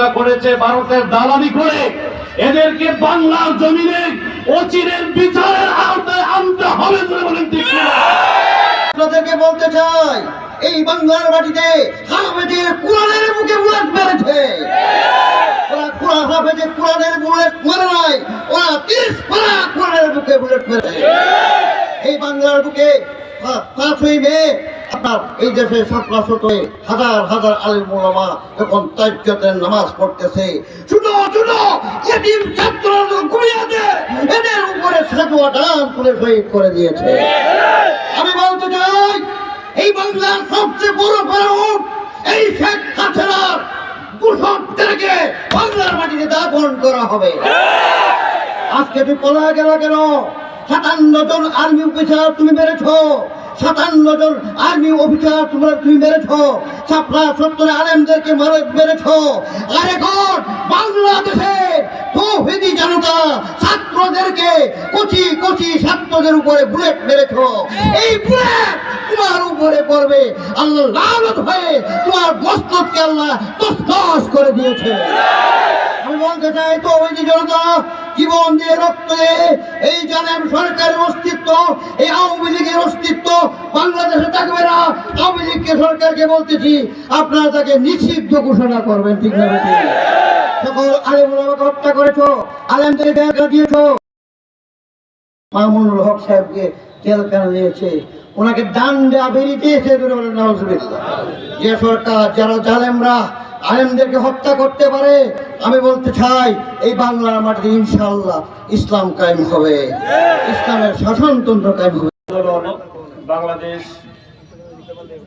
সহযোগিতা করেছে ভারতের দালালি করে। এদেরকে বাংলার জমিনে অচিরের বিচারের আওতায় আনতে হবে বলে বলেন? আপনাদেরকে বলতে চাই, এই বাংলার মাটিতে হাফেজের কোরআনের বুকে বুলেট মেরেছে ওরা কোরআন হাফেজে কোরআনের বুলেট মারে নাই, ওরা তিরিশ পারা কোরআনের বুকে বুলেট মেরেছে এই বাংলার বুকে পা- পাঁচই মে আপনার এই দেশে সন্ত্রাস হতে হাজার হাজার আলিম মোলামা যখন তাজ্জতের নামাজ পড়তেছে। ছোটো ছোটো এটিম ছাত্র ঘুমিয়েছে এদের উপরে সাজুয়া ডান তুলে শহীদ করে দিয়েছে। আমি বলতে চাই, এই বাংলার সবচেয়ে বড় ফেরাউন, এই শেখ হাসিনার কুসবদেরকে বাংলার মাটিতে দাপন করা হবে। আজকে তুই পলা গেল কেন? সাতান্ন জন আর্মি অফিসার তুমি মেরেছ। সাতান্ন জন আর্মি অফিসার তোমরা তুমি মেরেছ। ছাপড়া সত্তরে আলেমদেরকে মারে, মেরেছ। আর এখন বাংলাদেশে তৌহিদি জনতা ছাত্রদেরকে কচি কচি ছাত্রদের উপরে বুলেট মেরেছ। এই বুলেট তোমার উপরে পড়বে। আল্লাহ লালত হয়ে তোমার মস্তককে আল্লাহ তসতস করে দিয়েছে। আমি বলতে চাই তো ওই যে জনতা জীবন দিয়ে রক্ত দিয়ে এই জানেন সরকারের অস্তিত্ব, এই আওয়ামী লীগের অস্তিত্ব বাংলাদেশে থাকবে না। আওয়ামী লীগকে সরকারকে বলতেছি, আপনারা তাকে নিষিদ্ধ ঘোষণা করবেন, ঠিক না সকল আলেম হত্যা করেছ আলেমদের ব্যাংকা দিয়েছ। মামুনুল হক সাহেবকে জেলখানা দিয়েছে। ওনাকে ডান দেওয়া বেরিয়ে দিয়েছে। যে সরকার, যারা জালেমরা আলেমদেরকে হত্যা করতে পারে? আমি বলতে চাই, এই বাংলার মাটিতে ইনশাল্লাহ ইসলাম কায়েম হবে। ইসলামের শাসনতন্ত্র কায়েম হবে। বাংলাদেশ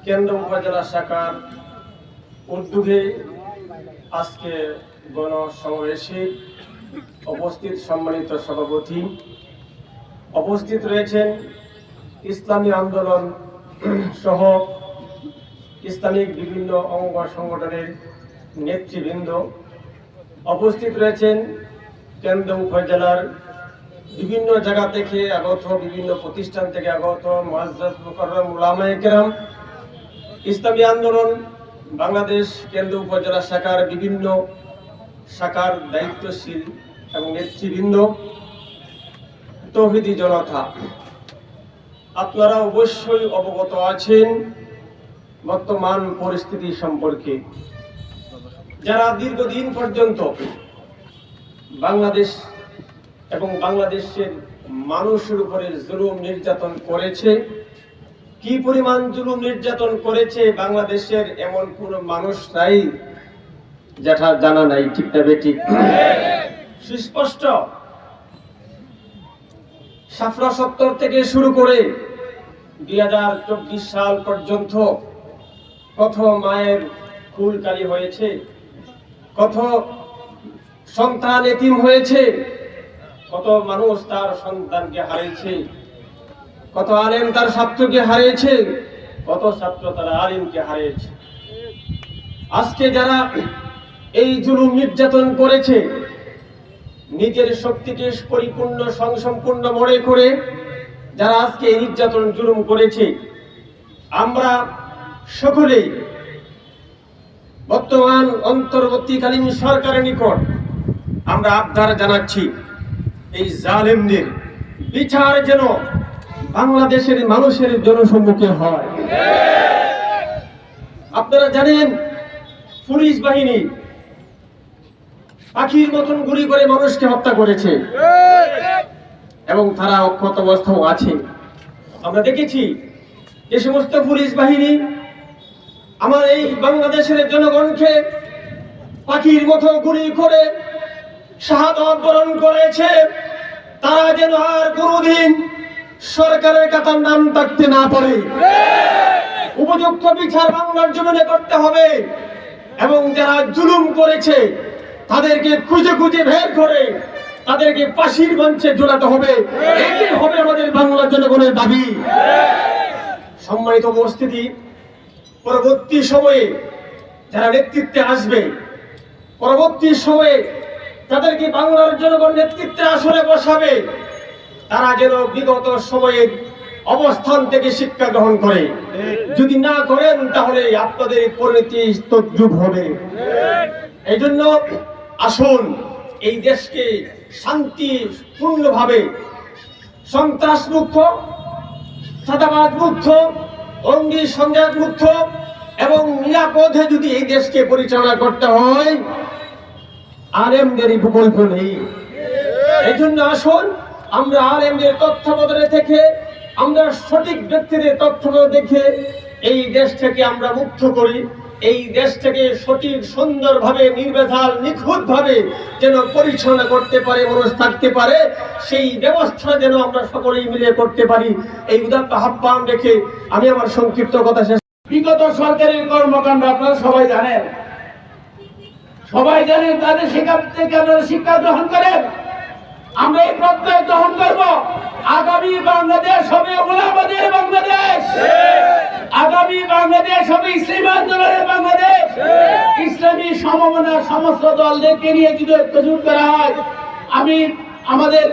কেন্দ্র উপজেলা শাখার উদ্যোগে আজকে গণসমাবেশে উপস্থিত সম্মানিত সভাপতি উপস্থিত রয়েছেন ইসলামী আন্দোলন সহ ইসলামিক বিভিন্ন অঙ্গ সংগঠনের নেতৃবৃন্দ উপস্থিত রয়েছেন কেন্দ্র উপজেলার বিভিন্ন জায়গা থেকে আগত, বিভিন্ন প্রতিষ্ঠান থেকে আগত কেরাম, ইসলামী আন্দোলন, বাংলাদেশ কেন্দ্র উপজেলা শাখার বিভিন্ন শাখার দায়িত্বশীল এবং নেতৃবৃন্দ, তৌহিদি জনতা, আপনারা অবশ্যই অবগত আছেন বর্তমান পরিস্থিতি সম্পর্কে। যারা দীর্ঘদিন পর্যন্ত বাংলাদেশ এবং বাংলাদেশের মানুষের উপরে জুলুম নির্যাতন করেছে, কি পরিমাণ জুলুম নির্যাতন করেছে বাংলাদেশের এমন কোন মানুষ নাই যেটা জানা নাই, ঠিক না সুস্পষ্ট। সাফরা সত্তর থেকে শুরু করে দুই হাজার চব্বিশ সাল পর্যন্ত কত মায়ের কুলকালি হয়েছে। কত সন্তান এতিম হয়েছে, কত মানুষ তার সন্তানকে হারিয়েছে, কত আলেম তার ছাত্রকে হারিয়েছে, কত ছাত্র তার আলিমকে হারিয়েছে। আজকে যারা এই জুলুম নির্যাতন করেছে, নিজের শক্তিকে পরিপূর্ণ, সংসম্পূর্ণ মনে করে যারা আজকে এই নির্যাতন জুলুম করেছে, আমরা সকলেই বর্তমান অন্তর্বর্তীকালীন সরকারের নিকট আমরা আবদার জানাচ্ছি, এই জালেমদের বিচার যেন বাংলাদেশের মানুষের জনসম্মুখে হয়। আপনারা জানেন, পুলিশ বাহিনী পাখির মতন গুলি করে মানুষকে হত্যা করেছে এবং তারা অক্ষত অবস্থাও আছে। আমরা দেখেছি, যে সমস্ত পুলিশ বাহিনী আমার এই বাংলাদেশের জনগণকে পাখির মতো গুলি করে শাহাদত বরণ করেছে, তারা যেন আর কোনোদিন সরকারের কাতার নাম থাকতে না পারে। উপযুক্ত বিচার বাংলার জমিনে করতে হবে এবং যারা জুলুম করেছে, তাদেরকে খুঁজে খুঁজে বের করে তাদেরকে ফাঁসির মঞ্চে জোড়াতে হবে। এটাই হবে আমাদের বাংলার জনগণের দাবি। সম্মানিত উপস্থিতি পরবর্তী সময়ে যারা নেতৃত্বে আসবে, পরবর্তী সময়ে তাদেরকে বাংলার জনগণ নেতৃত্বে আসলে বসাবে, তারা যেন বিগত সময়ের অবস্থান থেকে শিক্ষা গ্রহণ করে। যদি না করেন, তাহলে আপনাদের পরিণতি তদ্রুপ হবে। এই জন্য আসুন, এই দেশকে শান্তিপূর্ণভাবে সন্ত্রাস মুক্ত সাদাবাদ মুক্ত অঙ্গি সংঘাত মুক্ত এবং নিরাপদে যদি এই দেশকে পরিচালনা করতে হয় আর আলেমদেরই বিকল্প নেই। এই জন্য আসুন, আমরা আর এমদের তত্ত্বাবধানে থেকে, আমরা সঠিক ব্যক্তিদের তথ্য দেখে এই দেশটাকে আমরা মুক্ত করি। এই দেশটাকে সঠিক সুন্দরভাবে নির্বেধাল নিখুঁতভাবে যেন পরিচালনা করতে পারে মানুষ থাকতে পারে সেই ব্যবস্থা যেন আমরা সকলেই মিলে করতে পারি। এই উদাত্ত আহ্বান রেখে আমি আমার সংক্ষিপ্ত কথা শেষ বিগত সরকারের কর্মকাণ্ড আপনারা সবাই জানেন। সবাই জানেন তাদের সেখান থেকে আপনারা শিক্ষা গ্রহণ করেন। আমরা এই প্রত্যয় গ্রহণ করব। আগামী বাংলাদেশ হবে বাংলাদেশ। আগামী বাংলাদেশ হবে ইসলামী আন্দোলনের বাংলাদেশ। ইসলামী সমমনার সমস্ত দলদেরকে নিয়ে যদি ঐক্যজুট করা হয় আমি আমাদের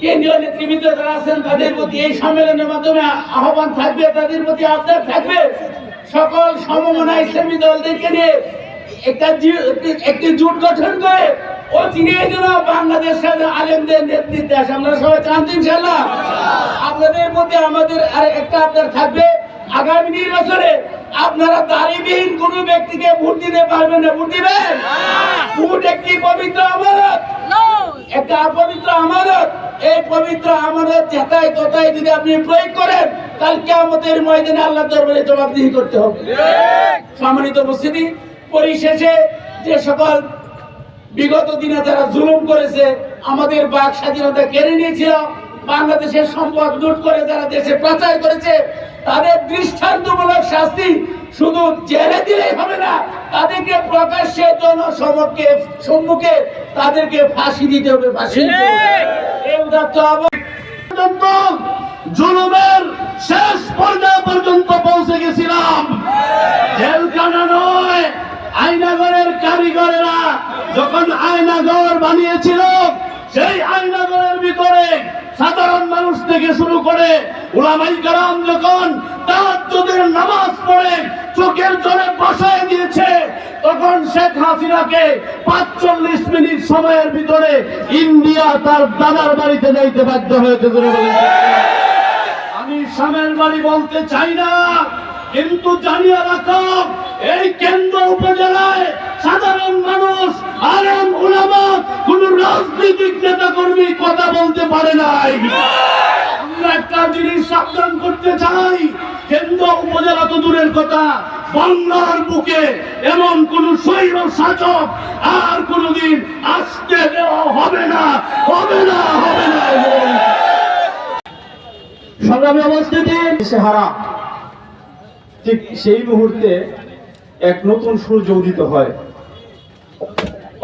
কেন্দ্রীয় নেতৃবৃন্দ যারা আছেন তাদের প্রতি এই সম্মেলনের মাধ্যমে আহ্বান থাকবে তাদের প্রতি আবদার থাকবে। সকল সমমনা ইসলামী দলদেরকে নিয়ে একটা একটি- জোট গঠন করে ও চিনে যেন বাংলাদেশ আলেমদের নেতৃত্বে আসে। আমরা সবাই চান ইনশাল্লাহ আপনাদের মধ্যে আমাদের আর একটা আপনার থাকবে আগামী নির্বাচনে আপনারা দাঁড়িবিহীন কোন ব্যক্তিকে ভোট দিতে পারবেন না। ভোট দিবেন? ভোট একটি পবিত্র আমানত। একটা অপবিত্র আমানত। এই পবিত্র আমানত যেটাই কথায় যদি আপনি প্রয়োগ করেন কালকে আমাদের ময়দানে আল্লাহ দরবারে জবাবদিহি করতে হবে। সম্মানিত উপস্থিতি পরিশেষে যে সকল বিগত দিনে যারা জুলুম করেছে আমাদের বাক স্বাধীনতা কেড়ে নিয়েছিল। বাংলাদেশের সম্পদ লুট করে যারা দেশে পাচার করেছে তাদের দৃষ্টান্তমূলক শাস্তি শুধু জেলে দিলেই হবে না তাদেরকে প্রকাশ্যে জনসমক্ষে সম্মুখে তাদেরকে ফাঁসি দিতে হবে ফাঁসি জুলুমের শেষ পর্যায় পর্যন্ত পৌঁছে গেছিলাম। জেলখানা নয় আয়নাগরের কারিগরেরা যখন আয়নাগর বানিয়েছিল সেই আয়নাগরের ভিতরে সাধারণ মানুষ থেকে শুরু করে উলামাই কারাম যখন তাহাজ্জুদের নামাজ পড়ে, চোখের জলে বসায় দিয়েছে, তখন শেখ হাসিনাকে পাঁচচল্লিশ মিনিট সময়ের ভিতরে ইন্ডিয়া তার দাদার বাড়িতে যাইতে বাধ্য হয়েছে আমি স্বামীর বাড়ি বলতে চাই না। কিন্তু জানিয়ে রাখো, এই কেন্দ্র উপজেলায় সাধারণ মানুষ, আলেম, উলামা, কোন রাজনৈতিক নেতা কর্মী কথা বলতে পারে নাই। একটা জিনিস করতে চাই, কেন্দ্র উপজেলা তো দূরের কথা বুকে আর কোনদিন আসতে দেওয়া হবে না হবে না হবে না। সংগ্রামী অবস্থিতি হারা ঠিক সেই মুহূর্তে এক নতুন সূর্য উদিত হয়।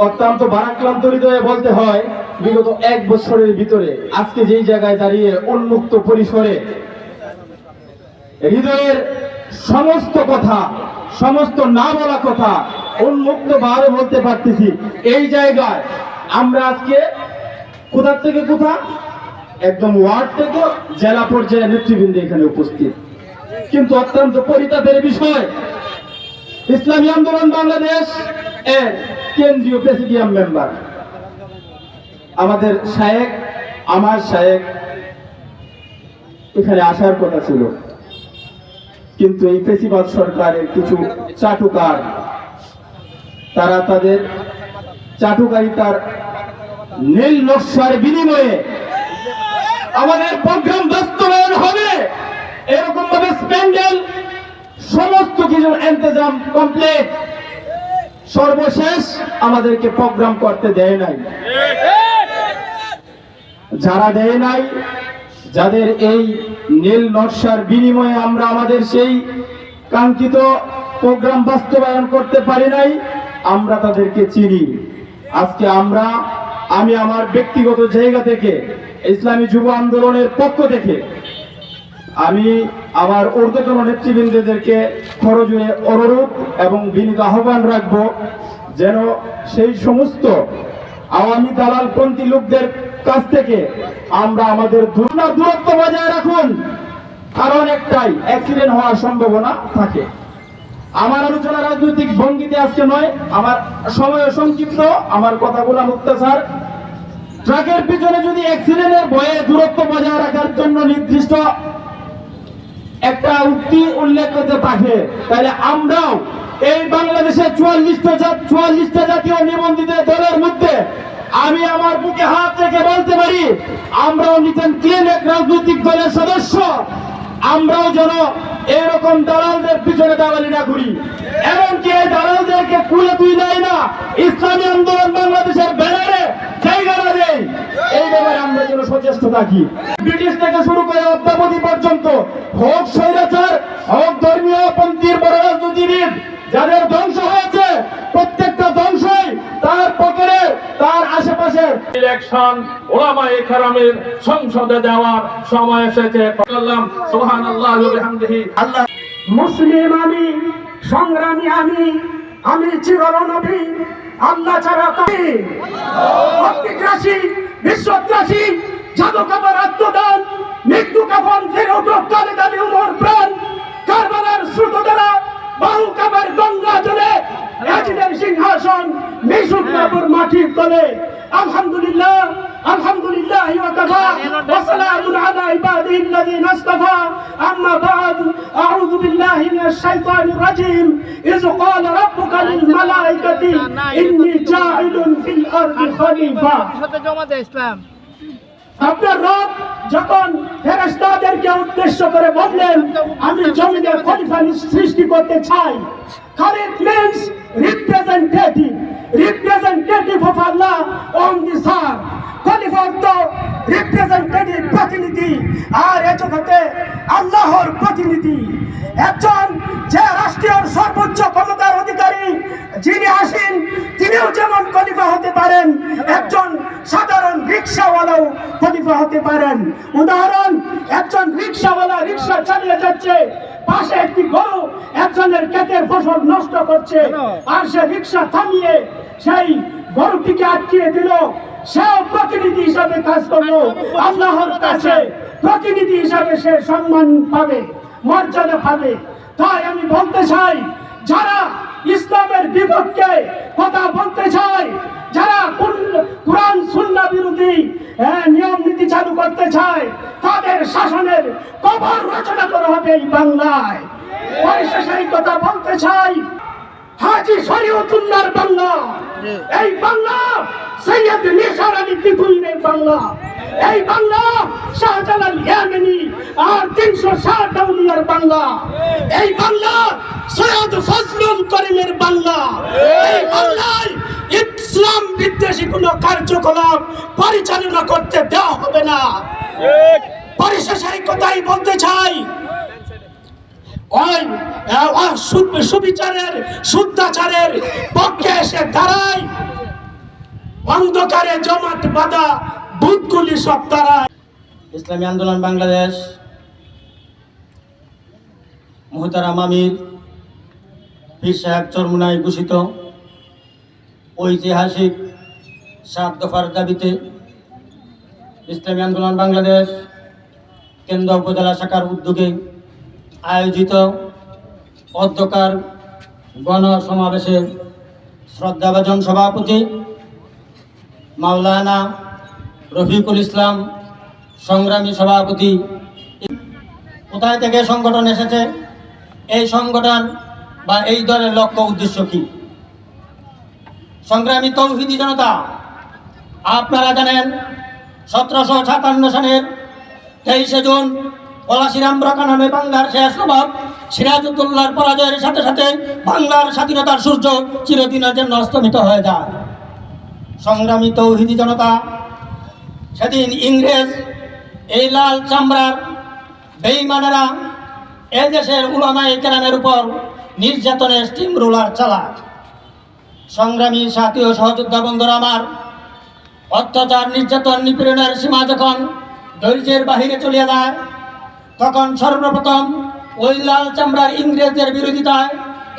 অত্যন্ত বারাক্রান্ত হৃদয়ে বলতে হয়, বিগত এক বছরের ভিতরে আজকে যেই জায়গায় দাঁড়িয়ে উন্মুক্ত পরিসরে হৃদয়ের সমস্ত কথা, সমস্ত না বলা কথা উন্মুক্ত ভাবে বলতে পারতেছি। এই জায়গায় আমরা আজকে কোথা থেকে কোথা? একদম ওয়ার্ড থেকে জেলা পর্যায়ে নেতৃবৃন্দ এখানে উপস্থিত। কিন্তু অত্যন্ত পরিতাপের বিষয়। ইসলামী আন্দোলন বাংলাদেশ এর কেন্দ্রীয় প্রেসিডিয়াম মেম্বার। আমাদের শায়েক, আমার শায়েক এখানে আসার কথা ছিল। কিন্তু এই পেশিবাদ সরকারের কিছু চাটুকার, তারা তাদের চাটুকারিতার নীল নকশার বিনিময়ে আমাদের প্রোগ্রাম বাস্তবায়ন হবে। এরকম ভাবে স্প্যান্ডেল সমস্ত কিছু ইন্তজাম কমপ্লিট সর্বশেষ আমাদেরকে প্রোগ্রাম করতে দেয় নাই। যারা দেয় নাই, যাদের এই নীল নকশার বিনিময়ে আমরা আমাদের সেই কাঙ্ক্ষিত প্রোগ্রাম বাস্তবায়ন করতে পারি নাই, আমরা তাদেরকে চিনি। আজকে আমরা, আমি আমার ব্যক্তিগত জায়গা থেকে, ইসলামী যুব আন্দোলনের পক্ষ থেকে আমি আমার ঊর্ধ্বতন নেতৃবৃন্দদেরকে খরজুয়ে অনুরূপ এবং বিনীত আহ্বান রাখব যেন সেই সমস্ত আওয়ামী দালালপন্থী লোকদের কাছ থেকে আমরা আমাদের দূর- দূরত্ব বজায় রাখুন। কারণ একটাই অ্যাক্সিডেন্ট হওয়ার সম্ভাবনা থাকে। আমার আলোচনা রাজনৈতিক ভঙ্গিতে আজকে নয়, আমার সময় সংক্ষিপ্ত, আমার কথাগুলো মুক্তাচার ট্রাকের পিছনে যদি অ্যাক্সিডেন্টের ভয়ে দূরত্ব বজায় রাখার জন্য নির্দিষ্ট একটা উক্তি উল্লেখ করতে থাকে তাহলে আমরাও এই বাংলাদেশের চুয়াল্লিশটা চুয়াল্লিশটা জাতীয় নিবন্ধিত দলের মধ্যে আমি আমার বুকে হাত রেখে বলতে পারি, আমরাও নিতেন ক্লিন এক রাজনৈতিক দলের সদস্য। আমরাও যেন এরকম দালালদের পিছনে দালালি না করি এমনকি এই দালালদেরকে কুলে তুই দেয় না। ইসলামী আন্দোলন বাংলাদেশের ব্যানারে জায়গা না দেয় এই ব্যাপারে যেন থাকি। ব্রিটিশ থেকে শুরু করে অদ্যাবধি পর্যন্ত হোক স্বৈরাচার হোক ধর্মীয় পন্থীর বড় রাজনীতিবিদ যাদের ধ্বংস হয়েছে প্রত্যেকটা ধ্বংসই তার পকেটে তার আশেপাশের। ইলেকশন ওলামা একরামের সংসদে যাওয়ার সময় এসেছে। বললাম সুবহানাল্লাহ ওয়া বিহামদিহি। আল্লাহ। মুসলিম আমি সংগ্রামী আমি আমি চিরনবী আল্লাহ ছাড়া বিশ্বত্রাসী জাদু কাবার আত্মদান মৃত্যু কাফন ফেরত কালে দাবি উমর প্রাণ। কারবালার শ্রুত দ্বারা বাহু কাবার গঙ্গা জলে রাজিদের সিংহাসন মিশুক কাপুর মাটির তলে। আলহামদুলিল্লাহ আলহামদুলিল্লাহ ওয়াকাফা ওয়া সালামুন আলা ইবাদিহিল্লাযিনা ইসতাফা আম্মা বাদ, আউযু বিল্লাহি মিনাশ শাইতানির রাজীম। ইয ক্বালা রাব্বুকা লিল মালাইকাতি, ইন্নী জা'ইলুন ফিল আরদি খলিফা। জমা দে ইসলাম। আপনার রব যখন ফেরেস্তাদেরকে উদ্দেশ্য করে বললেন, আমি জমিতে খলিফা সৃষ্টি করতে চাই। Khalid means representative representative of Allah on this earth খলিফা অর্থ রিপ্রেজেন্টেটিভ প্রতিনিধি। আর এ জগতে আল্লাহর প্রতিনিধি। একজন যে রাষ্ট্রীয় সর্বোচ্চ ক্ষমতার অধিকারী, যিনি আসেন, তিনিও যেমন খলিফা হতে পারেন। একজন সাধারণ রিক্সাওয়ালাও খলিফা হতে পারেন। উদাহরণ একজন রিক্সাওয়ালা রিক্সা চালিয়ে যাচ্ছে পাশে একটি গরু একজনের ক্ষেতের ফসল নষ্ট করছে আর সে রিক্সা থামিয়ে সেই গরুটিকে আটকিয়ে দিল। সেও প্রতিনিধি হিসাবে কাজ করল। আল্লাহর কাছে প্রতিনিধি হিসাবে সে সম্মান পাবে মর্যাদা পাবে। তাই আমি বলতে চাই যারা ইসলামের বিপক্ষে কথা বলতে চায় কোরআন হ্যাঁ, নিয়ম নীতি চালু করতে চায় তাদের শাসনের কবর রচনা করা হবে এই বাংলায়। পরিশেষে কথা বলতে চাই হাজি শরীয়তুল্লাহর বাংলা। এই বাংলা সৈয়দ নিসার আলী তিতুইর বাংলা। এই বাংলা শাহজালাল ইয়ামেনি আর তিনশো ষাট আউলিয়ার বাংলা। এই বাংলা সৈয়দ ফজলুল করিমের বাংলা। এই বাংলায় ইসলাম বিদ্বেষী কোনো কার্যকলাপ পরিচালনা করতে দেওয়া হবে না। পরিশেষে কথাই বলতে চাই, ওই সুবিচারের শুদ্ধাচারের পক্ষে এসে দাঁড়ায় অন্ধকারে জমাট বাঁধা বুথগুলি সব দাঁড়ায় ইসলামী আন্দোলন বাংলাদেশ, মোহতারাম আমির, পীর সাহেব চরমুনায় ঘোষিত। ঐতিহাসিক সাত দফার দাবিতে ইসলামী আন্দোলন বাংলাদেশ কেন্দ্র উপজেলা শাখার উদ্যোগে আয়োজিত অধ্যকার গণ সমাবেশে শ্রদ্ধাভাজন সভাপতি মাওলানা রফিকুল ইসলাম, সংগ্রামী সভাপতি। কোথায় থেকে সংগঠন এসেছে? এই সংগঠন বা এই দলের লক্ষ্য উদ্দেশ্য কি? সংগ্রামী তৌহিদি জনতা, আপনারা জানেন সতেরোশো সাতান্ন সালের তেইশে জুন পলাশিরাম রকা নামে বাংলার শেষ নবাব সিরাজউদ্দৌলার পরাজয়ের সাথে সাথে বাংলার স্বাধীনতার সূর্য চিরদিনের জন্য অস্তমিত হয়ে যায়। সংগ্রামী তৌহিদি জনতা সেদিন ইংরেজ এই লাল চামড়ার বেইমানেরা এ দেশের উলামাই কেরামের উপর নির্যাতনের স্টিম রোলার চালায়। সংগ্রামী সাথী ও সহযোদ্ধা বন্ধুরা আমার, অত্যাচার, নির্যাতন, নিপীড়নের সীমা যখন ধৈর্যের বাহিরে চলিয়ে যায়, তখন সর্বপ্রথম ওই লাল চামড়ার ইংরেজদের বিরোধিতায়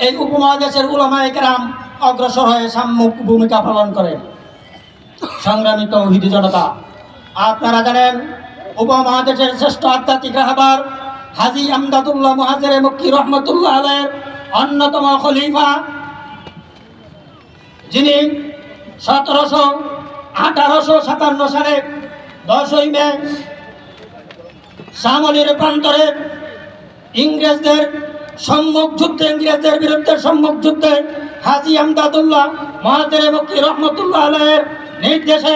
এই উপমহাদেশের উলামায়ে কেরাম অগ্রসর হয়ে সাম্যক ভূমিকা পালন করে সংগ্রামী তৌহিদি জনতা আপনারা জানেন, উপমহাদেশের শ্রেষ্ঠ আধ্যাত্মিক রাহবার হাজি আমদাদুল্লাহ মহাজের মক্কি রহমতুল্লাহ আলের অন্যতম খলিফা, যিনি সতেরোশো আঠারোশো সাতান্ন সালে দশই মে সামলির প্রান্তরে ইংরেজদের সম্মুখ যুদ্ধে, ইংরেজদের বিরুদ্ধে সম্মুখ যুদ্ধে হাজি আমদাদুল্লাহ মহাজের মক্কি রহমতুল্লাহ আলাইয়ের নির্দেশে